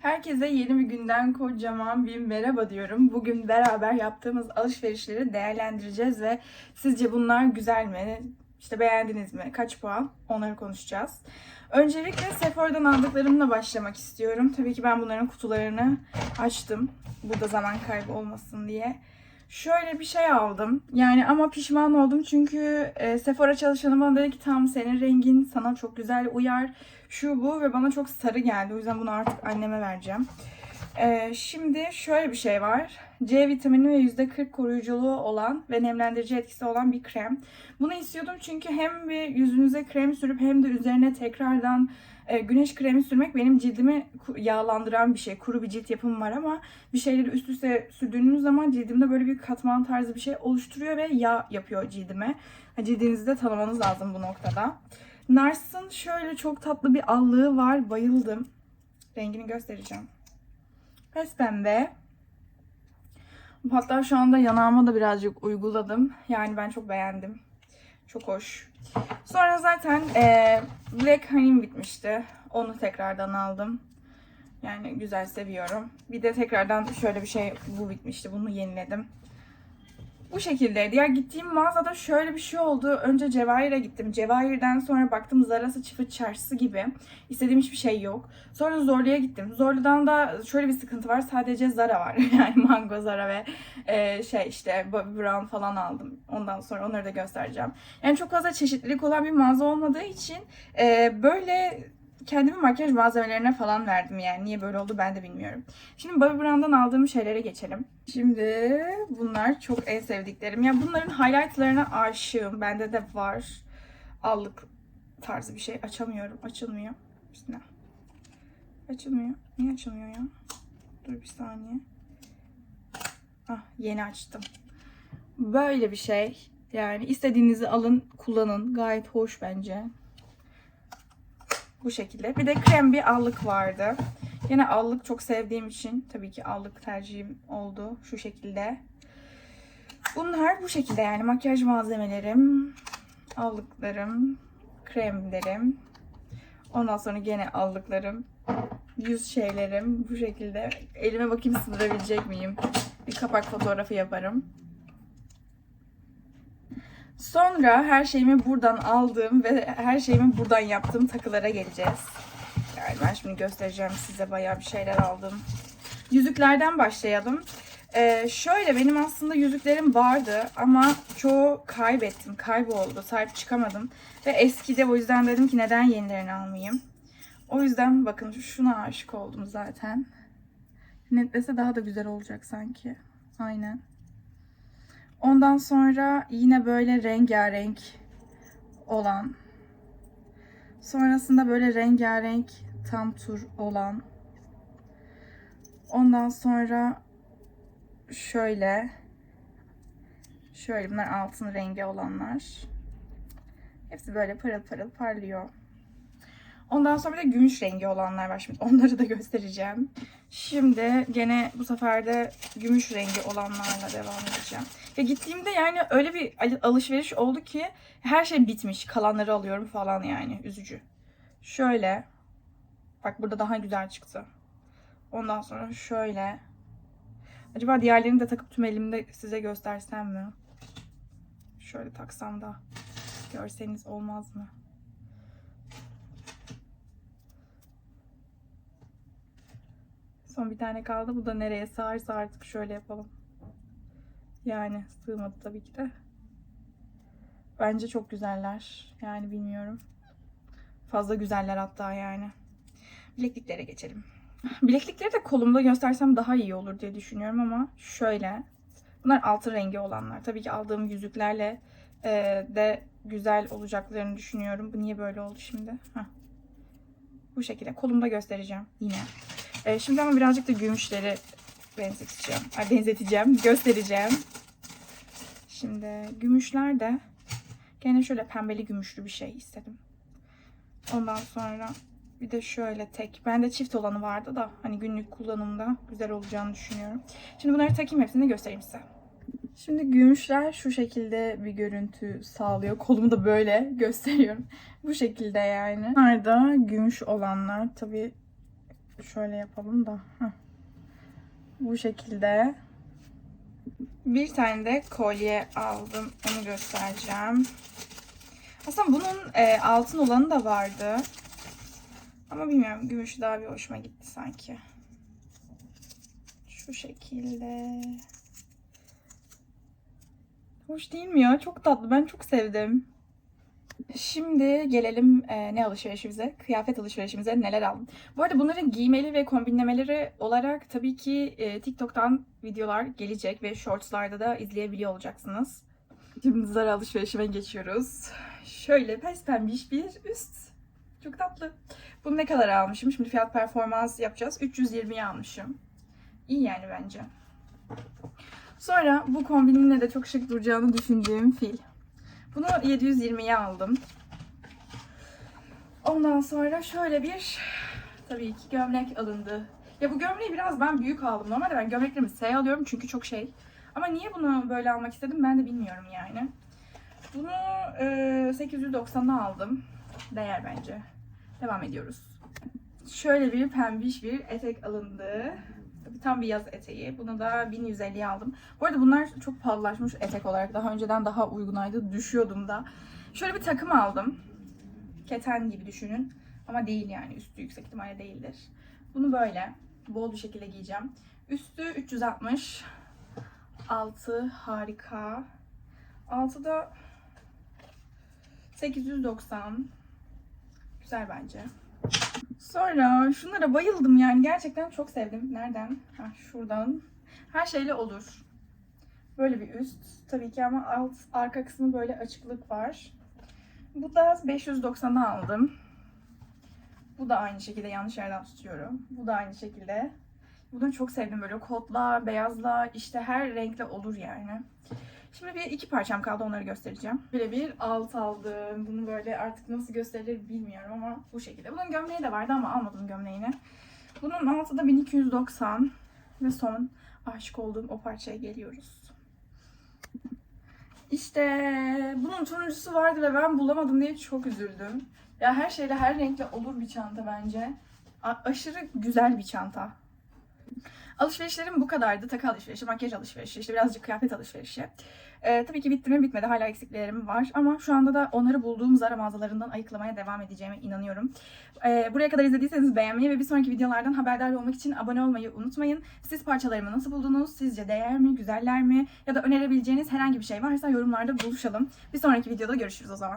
Herkese yeni bir günden kocaman bir merhaba diyorum. Bugün beraber yaptığımız alışverişleri değerlendireceğiz ve sizce bunlar güzel mi? İşte beğendiniz mi? Kaç puan? Onları konuşacağız. Öncelikle Sephora'dan aldıklarımla başlamak istiyorum. Tabii ki ben bunların kutularını açtım. Burada zaman kaybı olmasın diye. Şöyle bir şey aldım. Yani ama pişman oldum çünkü e, Sephora çalışanı bana dedi ki tam senin rengin sana çok güzel uyar. Şu bu ve bana çok sarı geldi. O yüzden bunu artık anneme vereceğim. E, şimdi şöyle bir şey var. C vitamini ve %40 koruyuculuğu olan ve nemlendirici etkisi olan bir krem. Bunu istiyordum çünkü hem bir yüzünüze krem sürüp hem de üzerine tekrardan e, güneş kremi sürmek benim cildimi yağlandıran bir şey. Kuru bir cilt yapım var ama bir şeyleri üst üste sürdüğünüz zaman cildimde böyle bir katman tarzı bir şey oluşturuyor ve yağ yapıyor cildime. Cildinizi de tanımanız lazım bu noktada. Nars'ın şöyle çok tatlı bir allığı var. Bayıldım. Rengini göstereceğim. Pes pembe. Hatta şu anda yanağıma da birazcık uyguladım. Yani ben çok beğendim. Çok hoş. Sonra zaten eee Black Honey'm bitmişti. Onu tekrardan aldım. Yani güzel seviyorum. Bir de tekrardan şöyle bir şey bu bitmişti. Bunu yeniledim. Bu şekildeydi. Ya gittiğim mağazada şöyle bir şey oldu. Önce Cevahir'e gittim. Cevahir'den sonra baktım Zara'sı Çıfıt Çarşısı gibi. İstediğim hiçbir şey yok. Sonra Zorlu'ya gittim. Zorlu'dan da şöyle bir sıkıntı var. Sadece Zara var. Yani Mango Zara ve e, şey işte Bobbi Brown falan aldım. Ondan sonra onları da göstereceğim. Yani çok fazla çeşitlilik olan bir mağaza olmadığı için e, böyle kendimi makyaj malzemelerine falan verdim yani. Niye böyle oldu ben de bilmiyorum. Şimdi Bobbi Brown'dan aldığım şeylere geçelim. Şimdi bunlar çok en sevdiklerim. Ya bunların highlightlarına aşığım. Bende de var. Allık tarzı bir şey. Açamıyorum. Açılmıyor. Bismillah. Açılmıyor. Niye açılmıyor ya? Dur bir saniye. Ah yeni açtım. Böyle bir şey. Yani istediğinizi alın, kullanın. Gayet hoş bence. Bu şekilde. Bir de krem bir allık vardı. Yine allık çok sevdiğim için tabii ki allık tercihim oldu şu şekilde. Bunlar bu şekilde yani makyaj malzemelerim, allıklarım, kremlerim. Ondan sonra gene allıklarım, yüz şeylerim bu şekilde. Elime bakayım sığdırabilecek miyim? Bir kapak fotoğrafı yaparım. Sonra her şeyimi buradan aldığım ve her şeyimi buradan yaptığım takılara geleceğiz. Yani ben şimdi göstereceğim size bayağı bir şeyler aldım. Yüzüklerden başlayalım. Ee, şöyle benim aslında yüzüklerim vardı ama çoğu kaybettim, kayboldu, sahip çıkamadım. Ve eskide o yüzden dedim ki neden yenilerini almayayım. O yüzden bakın şuna aşık oldum zaten. Netlese daha da güzel olacak sanki. Aynen. Ondan sonra yine böyle rengarenk olan. Sonrasında böyle rengarenk tam tur olan. Ondan sonra şöyle şöyle bunlar altın rengi olanlar. Hepsi böyle parıl parıl parlıyor. Ondan sonra bir de gümüş rengi olanlar var. Şimdi onları da göstereceğim. Şimdi gene bu sefer de gümüş rengi olanlarla devam edeceğim. Ya gittiğimde yani öyle bir al- alışveriş oldu ki her şey bitmiş. Kalanları alıyorum falan yani. Üzücü. Şöyle. Bak burada daha güzel çıktı. Ondan sonra şöyle. Acaba diğerlerini de takıp tüm elimde size göstersem mi? Şöyle taksam da görseniz olmaz mı? Son bir tane kaldı. Bu da nereye sığarsa artık şöyle yapalım. Yani sığmadı tabii ki de. Bence çok güzeller. Yani bilmiyorum. Fazla güzeller hatta yani. Bilekliklere geçelim. Bileklikleri de kolumda göstersem daha iyi olur diye düşünüyorum ama şöyle. Bunlar altın rengi olanlar. Tabii ki aldığım yüzüklerle e, de güzel olacaklarını düşünüyorum. Bu niye böyle oldu şimdi? Heh. Bu şekilde. Kolumda göstereceğim yine. E, şimdi ama birazcık da gümüşleri benzeteceğim. Ay, benzeteceğim. Göstereceğim. Şimdi gümüşler de gene şöyle pembeli gümüşlü bir şey istedim. Ondan sonra bir de şöyle tek. Bende çift olanı vardı da hani günlük kullanımda güzel olacağını düşünüyorum. Şimdi bunları takayım hepsini göstereyim size. Şimdi gümüşler şu şekilde bir görüntü sağlıyor. Kolumu da böyle gösteriyorum. Bu şekilde yani. Bunlar da gümüş olanlar. Tabii Şöyle yapalım da. heh. Bu şekilde. Bir tane de kolye aldım. Onu göstereceğim. Aslında bunun e, altın olanı da vardı. Ama bilmiyorum. Gümüş daha bir hoşuma gitti sanki. Şu şekilde. Hoş değil mi ya? Çok tatlı. Ben çok sevdim. Şimdi gelelim e, ne alışverişimize? Kıyafet alışverişimize neler aldım. Bu arada bunların giymeli ve kombinlemeleri olarak tabii ki e, TikTok'tan videolar gelecek ve shortslarda da izleyebiliyor olacaksınız. Şimdi Zara alışverişime geçiyoruz. Şöyle pes pembiş bir üst. Çok tatlı. Bunu ne kadar almışım? Şimdi fiyat performans yapacağız. 320'ye almışım. İyi yani bence. Sonra bu kombinimle de çok şık duracağını düşündüğüm fil. Bunu 720'ye aldım. Ondan sonra şöyle bir tabii ki gömlek alındı. Ya bu gömleği biraz ben büyük aldım. Normalde ben gömleklerimi S alıyorum çünkü çok şey. Ama niye bunu böyle almak istedim ben de bilmiyorum yani. Bunu e, 890'a aldım. Değer bence. Devam ediyoruz. Şöyle bir pembiş bir etek alındı. Tabii tam bir yaz eteği. Bunu da 1150'ye aldım. Bu arada bunlar çok pahalılaşmış etek olarak. Daha önceden daha uygunaydı. Düşüyordum da. Şöyle bir takım aldım. Keten gibi düşünün. Ama değil yani. Üstü yüksek ihtimalle değildir. Bunu böyle bol bir şekilde giyeceğim. Üstü 360. Altı harika. Altı da 890. Güzel bence. Sonra şunlara bayıldım yani gerçekten çok sevdim. Nereden? Ha, şuradan. Her şeyle olur. Böyle bir üst. Tabii ki ama alt arka kısmı böyle açıklık var. Bu da 590'a aldım. Bu da aynı şekilde yanlış yerden tutuyorum. Bu da aynı şekilde. Bunu çok sevdim böyle kotla, beyazla işte her renkle olur yani. Şimdi bir iki parçam kaldı onları göstereceğim. Böyle bir alt aldım. Bunu böyle artık nasıl gösterilir bilmiyorum ama bu şekilde. Bunun gömleği de vardı ama almadım gömleğini. Bunun altı da 1290 ve son aşık olduğum o parçaya geliyoruz. İşte bunun turuncusu vardı ve ben bulamadım diye çok üzüldüm. Ya her şeyle her renkle olur bir çanta bence. A- aşırı güzel bir çanta. Alışverişlerim bu kadardı. Takı alışverişi, makyaj alışverişi, işte birazcık kıyafet alışverişi. Ee, tabii ki bitti mi bitmedi. Hala eksiklerim var. Ama şu anda da onları bulduğum Zara mağazalarından ayıklamaya devam edeceğime inanıyorum. Ee, buraya kadar izlediyseniz beğenmeyi ve bir sonraki videolardan haberdar olmak için abone olmayı unutmayın. Siz parçalarımı nasıl buldunuz? Sizce değer mi? Güzeller mi? Ya da önerebileceğiniz herhangi bir şey varsa yorumlarda buluşalım. Bir sonraki videoda görüşürüz o zaman.